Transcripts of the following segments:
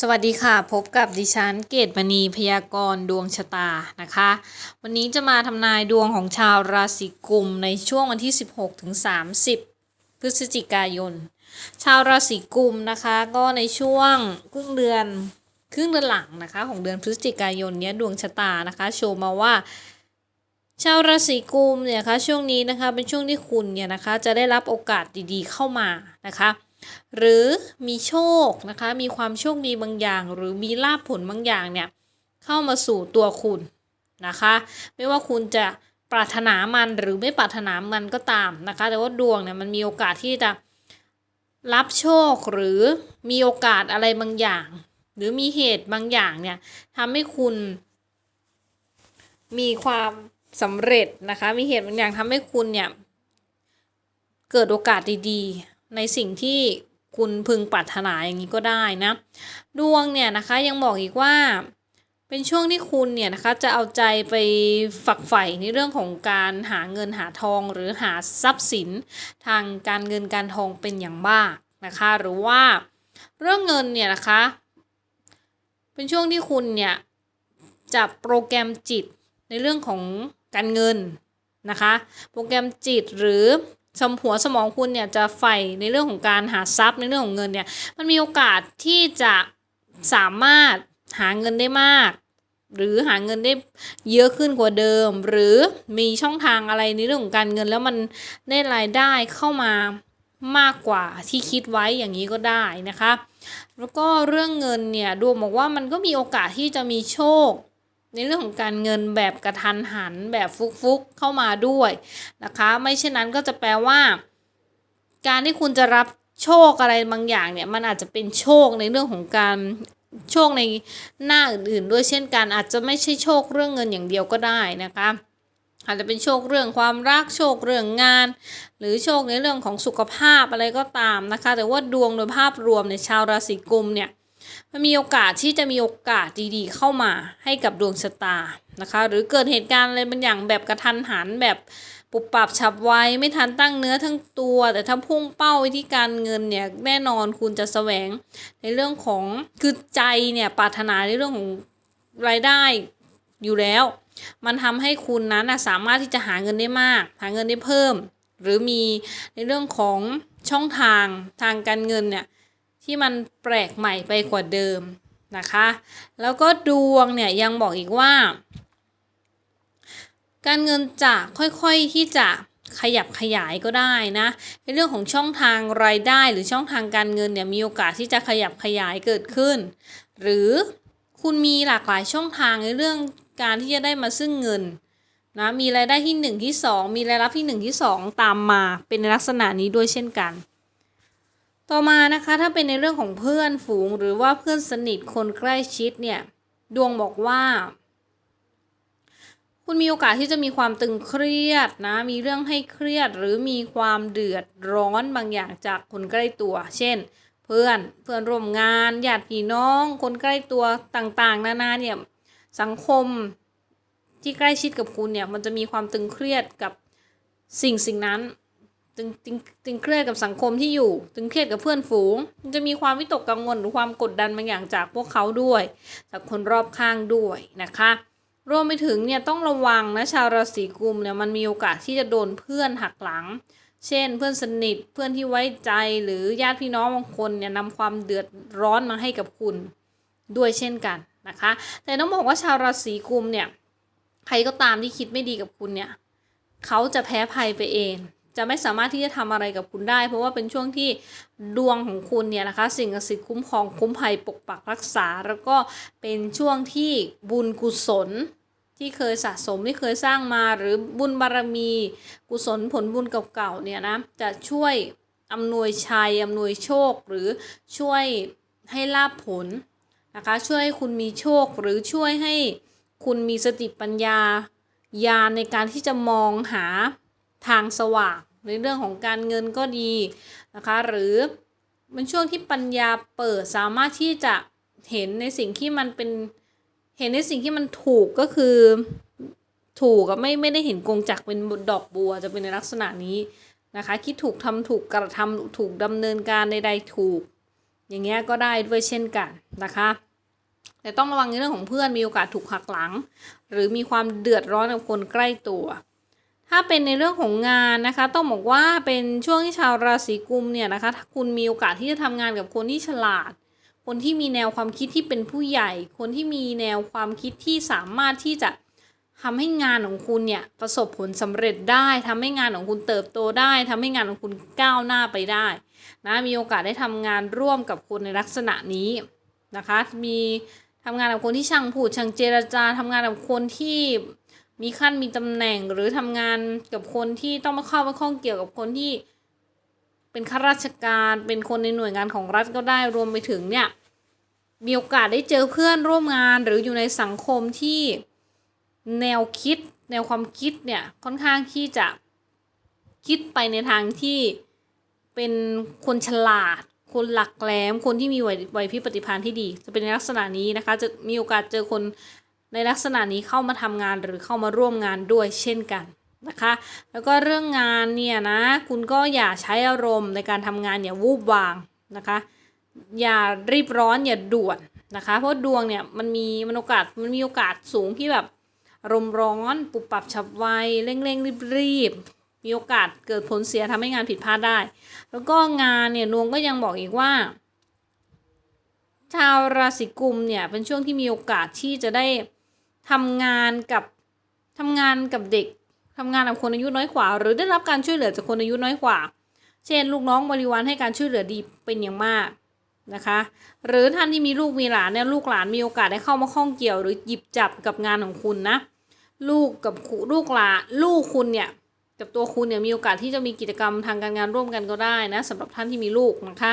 สวัสดีค่ะ พบกับดิฉันเกตมณีพยากรณ์ดวงชะตานะคะ วันนี้จะมาทำนายดวงของชาวราศีกุมในช่วงวันที่ 16ถึง30 พฤศจิกายน ชาวราศีกุมนะคะก็ในช่วงครึ่งเดือนครึ่งเดือนหลังนะคะ ของเดือนพฤศจิกายนนี้ดวงชะตานะคะโชว์มาว่า ชาวราศีกุมเนี่ยคะช่วงนี้นะคะเป็นช่วงที่คุณเนี่ยนะคะจะได้รับโอกาสดีๆเข้ามานะคะ หรือมีโชคนะคะมีความโชคดีบางอย่าง หรือมีลาภผลบางอย่างเนี่ยเข้ามาสู่ตัวคุณนะคะ ไม่ว่าคุณจะปรารถนามันหรือไม่ปรารถนามันก็ตามนะคะ แต่ว่าดวงเนี่ยมันมีโอกาสที่จะรับโชคหรือมีโอกาสอะไรบางอย่าง หรือมีเหตุบางอย่างเนี่ยทำให้คุณมีความสำเร็จนะคะ มีเหตุบางอย่างทำให้คุณเนี่ยเกิดโอกาสดีๆ ในสิ่งที่คุณพึงปรารถนาอย่างนี้ก็ได้นะ ดวงเนี่ยนะคะยังบอกอีกว่าเป็นช่วงที่คุณเนี่ยนะคะจะเอาใจไปฝักใฝ่ในเรื่องของการหาเงินหาทองหรือหาทรัพย์สินทางการเงินการทองเป็นอย่างมากนะคะ หรือว่าเรื่องเงินเนี่ยนะคะ เป็นช่วงที่คุณเนี่ยจะโปรแกรมจิตในเรื่องของการเงินนะคะ โปรแกรมจิตหรือ สมหัวสมองคุณเนี่ยจะใฝ่ในเรื่องของการหาทรัพย์ในเรื่องของเงินเนี่ยมันมีโอกาสที่จะสามารถหาเงินได้มาก หรือหาเงินได้เยอะขึ้นกว่าเดิม หรือมีช่องทางอะไรในเรื่องของการเงินแล้วมันได้รายได้เข้ามามากกว่าที่คิดไว้อย่างนี้ก็ได้นะคะ แล้วก็เรื่องเงินเนี่ยดวงบอกว่ามันก็มีโอกาสที่จะมีโชค ในเรื่องของการเงินแบบกระทันหันแบบฟุกๆเข้ามาด้วยนะคะ ไม่เช่นนั้นก็จะแปลว่า การที่คุณจะรับโชคอะไรบางอย่างเนี่ยมันอาจจะเป็นโชคในเรื่องของการโชคในหน้าอื่นๆ ด้วยเช่นกันอาจจะไม่ใช่โชคเรื่องเงินอย่างเดียวก็ได้นะคะอาจจะเป็นโชคเรื่องความรักโชคเรื่องงาน หรือโชคในเรื่องของสุขภาพอะไรก็ตามนะคะ แต่ว่าดวงโดยภาพรวมในชาวราศีกุมเนี่ย มันมีโอกาสที่จะมีโอกาสดีๆ เข้ามาให้กับดวงชะตานะคะ หรือเกิดเหตุการณ์อะไรบางอย่างแบบกระทันหันแบบปุบปับฉับไวไม่ทันตั้งเนื้อทั้งตัว แต่ถ้าพุ่งเป้าไปที่การเงินเนี่ยแน่นอนคุณจะแสวงในเรื่องของคือใจเนี่ยปรารถนาในเรื่องของรายได้อยู่แล้ว มันทำให้คุณนั้นสามารถที่จะหาเงินได้มาก หาเงินได้เพิ่ม หรือมีในเรื่องของช่องทางทางการเงินเนี่ย ที่มันแปลกใหม่ไปกว่าเดิมนะคะ แล้วก็ดวงเนี่ยยังบอกอีกว่า การเงินจะค่อยๆที่จะขยับขยายก็ได้นะในเรื่องของช่องทางรายได้หรือช่องทางการเงินเนี่ยมีโอกาสที่จะขยับขยายเกิดขึ้น หรือคุณมีหลากหลายช่องทางในเรื่องการที่จะได้มาซึ่งเงินนะมีรายได้ที่ 1 ที่ 2 มีรายรับที่ 1 ที่ 2 ตามมาเป็นในลักษณะนี้ด้วยเช่นกัน ต่อมานะคะถ้าเป็นในเรื่องของเพื่อนฝูงหรือว่าเพื่อนสนิทคนใกล้ชิดเนี่ยดวงบอกว่า คุณมีโอกาสที่จะมีความตึงเครียดนะ มีเรื่องให้เครียดหรือมีความเดือดร้อนบางอย่างจากคนใกล้ตัว เช่น เพื่อนเพื่อนร่วมงานญาติพี่น้อง คนใกล้ตัวต่างๆ นานาเนี่ยสังคมที่ใกล้ชิดกับคุณเนี่ยมันจะมีความตึงเครียดกับสิ่งสิ่งนั้น ตึงตึงตึงเครียดกับสังคมที่อยู่ ตึงเครียดกับเพื่อนฝูง จะมีความวิตกกังวลหรือความกดดันบางอย่างจากพวกเขาด้วย จากคนรอบข้างด้วยนะคะรวมไปถึงเนี่ยต้องระวังนะชาวราศีกุมเนี่ยมันมีโอกาสที่จะโดนเพื่อนหักหลัง เช่น เพื่อนสนิทเพื่อนที่ไว้ใจหรือญาติพี่น้องบางคนเนี่ยนำความเดือดร้อนมาให้กับคุณด้วยเช่นกันนะคะ แต่ต้องบอกว่าชาวราศีกุมเนี่ยใครก็ตามที่คิดไม่ดีกับคุณเนี่ยเขาจะแพ้ภัยไปเอง จะไม่สามารถที่จะทำอะไรกับคุณได้ เพราะว่าเป็นช่วงที่ดวงของคุณเนี่ยนะคะ สิ่งศักดิ์สิทธิ์คุ้มครองคุ้มภัยปกปักรักษา แล้วก็เป็นช่วงที่บุญกุศลที่เคยสะสมที่เคยสร้างมาหรือบุญบารมี กุศลผลบุญเก่าๆเนี่ยนะจะช่วยอำนวยชัยอำนวยโชคหรือช่วยให้ลาบผลนะคะช่วยให้คุณมีโชคหรือช่วยให้คุณมีสติปัญญาญาณในการที่จะมองหา ทางสว่าง ในเรื่องของการเงินก็ดีนะคะ หรือเป็นช่วงที่ปัญญาเปิดสามารถที่จะเห็นในสิ่งที่มันเป็นเห็นในสิ่งที่มันถูกก็คือ ถูกกับไม่ไม่ได้เห็นกงจักเป็นดอกบัวจะเป็นในลักษณะนี้นะคะ คิดถูกทำถูกกระทำถูกดำเนินการใดๆถูก อย่างเงี้ยก็ได้ด้วยเช่นกันนะคะแต่ต้องระวังในเรื่องของเพื่อนมีโอกาสถูกหักหลัง หรือมีความเดือดร้อนกับคนใกล้ตัว ถ้าเป็นในเรื่องของงานนะคะ ต้องบอกว่าเป็นช่วงที่ชาวราศีกุมเนี่ยนะคะ ถ้าคุณมีโอกาสที่จะทำงานกับคนที่ฉลาด คนที่มีแนวความคิดที่เป็นผู้ใหญ่ คนที่มีแนวความคิดที่สามารถที่จะทำให้งานของคุณเนี่ยประสบผลสำเร็จได้ทำให้งานของคุณเติบโตได้ทำให้งานของคุณก้าวหน้าไปได้นะมีโอกาสได้ทำงานร่วมกับคนในลักษณะนี้นะคะ มีทำงานกับคนที่ช่างพูดช่างเจรจาทำงานกับคนที่ มีขั้นมีตำแหน่งหรือทำงานกับคนที่ต้องมาเข้ามาข้องเกี่ยวกับคนที่ เป็นข้าราชการเป็นคนในหน่วยงานของรัฐก็ได้รวมไปถึงเนี่ยมีโอกาสได้เจอเพื่อนร่วมงานหรืออยู่ในสังคมที่แนวคิด แนวความคิดเนี่ยค่อนข้างที่จะคิดไปในทางที่เป็นคนฉลาด คนหลักแหลม คนที่มีไหวไหวพริบปฏิภาณที่ดี จะเป็นในลักษณะนี้นะคะ จะมีโอกาสเจอคน ในลักษณะนี้เข้ามาทำงานหรือเข้ามาร่วมงานด้วยเช่นกันนะคะ แล้วก็เรื่องงานเนี่ยนะคุณก็อย่าใช้อารมณ์ในการทำงานอย่าวูบวางนะคะ อย่ารีบร้อนอย่าด่วนนะคะ เพราะดวงเนี่ยมันมีมันโอกาสมันมีโอกาสสูงที่แบบอารมณ์ร้อนปุบปับฉับไวเร่งเร่งรีบรีบมีโอกาสเกิดผลเสียทำให้งานผิดพลาดได้ แล้วก็งานเนี่ยดวงก็ยังบอกอีกว่า ชาวราศีกุมเนี่ยเป็นช่วงที่มีโอกาสที่จะได้ ทำงานกับทำงานกับเด็กทำงานกับคนอายุน้อยกว่า หรือได้รับการช่วยเหลือจากคนอายุน้อยกว่า เช่น ลูกน้องบริวารให้การช่วยเหลือดีเป็นอย่างมากนะคะ หรือท่านที่มีลูกมีหลานเนี่ยลูกหลานมีโอกาสได้เข้ามาข้องเกี่ยว หรือหยิบจับกับงานของคุณนะ ลูกกับลูกหลานลูกคุณเนี่ยกับตัวคุณเนี่ยมีโอกาสที่จะมีกิจกรรมทางการงานร่วมกันก็ได้นะสำหรับท่านที่มีลูกนะคะ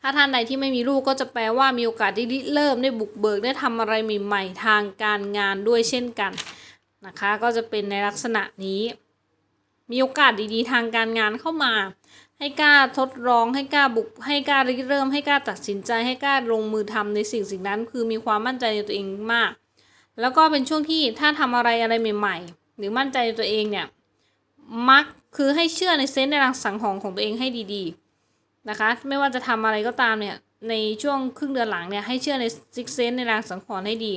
ถ้าท่านใดที่ไม่มีลูกก็จะแปลว่ามีโอกาสได้ริเริ่มได้บุกเบิกได้ทำอะไรใหม่ๆทางการงานด้วยเช่นกันนะคะ ก็จะเป็นในลักษณะนี้ มีโอกาสดีๆ ทางการงานเข้ามา ให้กล้าทดลองให้กล้าบุก ให้กล้าริเริ่ม ให้กล้าตัดสินใจ ให้กล้าลงมือทำในสิ่งสิ่งนั้น คือมีความมั่นใจในตัวเองมาก แล้วก็เป็นช่วงที่ถ้าทำอะไรอะไรใหม่ ๆ หรือมั่นใจในตัวเองเนี่ยมักคือให้เชื่อในเซนส์ในรังสังหรณ์ของตัวเองให้ดีๆ นะคะ ไม่ว่าจะทำอะไรก็ตามเนี่ย ในช่วงครึ่งเดือนหลังเนี่ยให้เชื่อในซิกเซนในรังสังหรณ์ให้ดี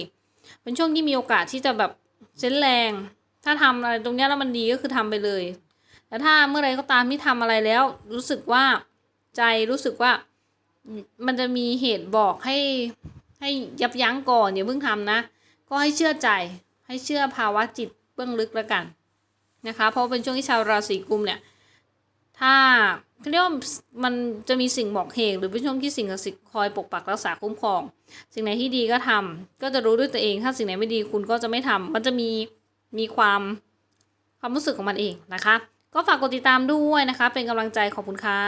เป็นช่วงที่มีโอกาสที่จะแบบเซนแรง ถ้าทำอะไรตรงเนี้ยแล้วมันดีก็คือทำไปเลย แต่ถ้าเมื่อไรก็ตามที่ทำอะไรแล้ว รู้สึกว่าใจรู้สึกว่ามันจะมีเหตุบอกให้ให้ยับยั้งก่อนอย่าเพิ่งทำนะ ก็ให้เชื่อใจให้เชื่อภาวะจิตเบื้องลึกแล้วกันนะคะ เพราะเป็นช่วงที่ชาวราศีกุมเนี่ย ถ้าเรียกว่ามันจะมีสิ่งบอกเหตุหรือเป็นช่วงที่สิ่งศักดิ์สิทธิ์คอยปกปักรักษาคุ้มครอง สิ่งไหนที่ดีก็ทำก็จะรู้ด้วยตัวเอง ถ้าสิ่งไหนไม่ดีคุณก็จะไม่ทำมันจะมีมีความความรู้สึกของมันเองนะคะ ก็ฝากกดติดตามด้วยนะคะ เป็นกำลังใจขอบคุณค่ะ